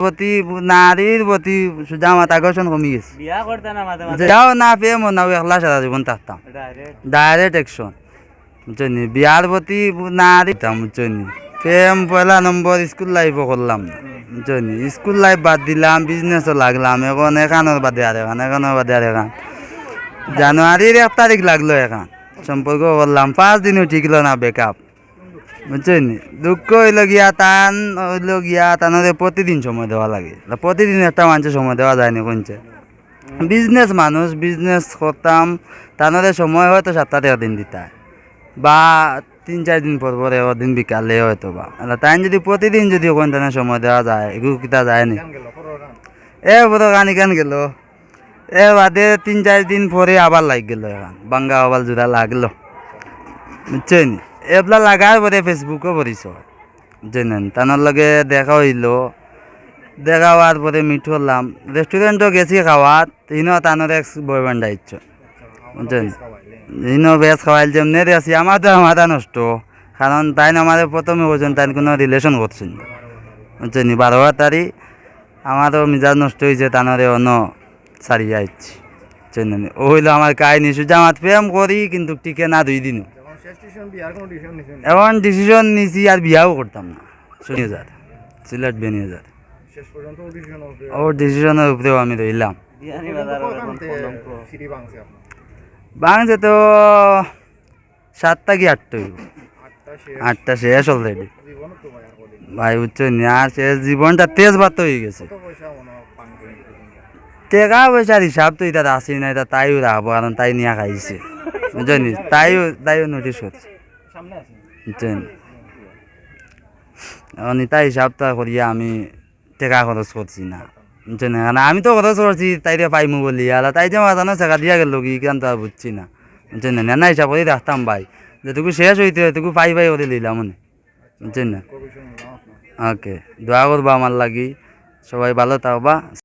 প্রতি নারীর প্রতি জামাত আকর্ষণ কমে গেছে। করতে না মাঝে যাও না একলা সারা জীবন থাকতাম। Direct action বুঝছনি? বিয়ার প্রতি নারী বুঝছনি? প্রেম পয়লা নম্বর স্কুল লাইফও করলাম না বুঝছনি? স্কুল লাইফ বাদ দিলাম বিজনেসও লাগলাম। এখন এখানোর বাদে আর এখান এখানোর বাদে আর এখান। জানুয়ারির এক তারিখ লাগল এখান। সম্পর্ক করলাম পাঁচ দিনও ঠিকলো না বেকআপ বুঝছেন? দুঃখ হইল গিয়া, টান হইল গিয়া টানরে প্রতিদিন সময় দেওয়া লাগে। প্রতিদিন একটা মানুষের সময় দেওয়া যায়নি কোনছে? বিজনেস মানুষ বিজনেস করতাম টানরে সময় হয়তো তেরো দিন দিতে বা তিন, চার দিন পর পরে দিন বিকালে হয়তো বা। তাই যদি প্রতিদিন যদি টানে সময় দেওয়া যায়, এগুলো কিতা যায়নি এ বড় গানি গান গেল। এ বাদে তিন, চার দিন পরে আবার লাগ গেল এখন। বাঙ্গা আবার জোড়া লাগল। বুঝছেন? এবলা লাগার পরে ফেসবুকও ভরিস বুঝছেন তানোর লগে দেখা হইল। দেখা হওয়ার পরে মিট হলাম। রেস্টুরেন্টও গেছি খাওয়াত ইনো তানোর এক্স বয়ফ্রেন্ড আইছ বুঝছেন ইনো বেশ খাওয়াইল যেমনি আছি। আমার তো মাথা নষ্ট। কারণ তাই আমাদের প্রথমে পর্যন্ত তাই কোনো রিলেশন করছেন বুঝছেন বারো তারিখ আমারও মিজাজ নষ্ট হয়েছে তানরে অন্য সারিয়ে আইছি। বুঝছেন ও হইল আমার কাহিনী। সুজা আমার প্রেম করি কিন্তু টিকে না দুই দিনও এখন ডিসিশন নিছি আর বিয়াও করতাম না। শুনি হাজার সিলেট বেনি হাজার ও ডিসিশনের উপরেও আমি রইলাম। বাংলাদেশে তো সাতটা কি আটটা আটটা শেষ অলরেডি ভাই নি আর শেষ, জীবনটা তেজ বাত হয়ে গেছে। টেকা পয়সার হিসাব তো এটা আসি না এটা তাইও রাখব কারণ তাই নিয়ে খাইছে। বুঝলি তাইও তাইও নোটিস করছে। বুঝছেন এখন এটা হিসাবটা করিয়া আমি টেকা খরচ করছি না। বুঝছেন কারণ আমি তো খরচ করছি তাইরে পাইমু বলি আর তাই যে মাথানো টাকা দিয়া গেল কি কেন তো বুঝছি না। বুঝছেন না না হিসাব করে রাখতাম ভাই। যেটুকু শেষ হইতে এটুকু পাই পাই করে লইলাম মনে। বুঝছেন না। ওকে দোয়া করবা আমার লাগি। সবাই ভালো থাকবা।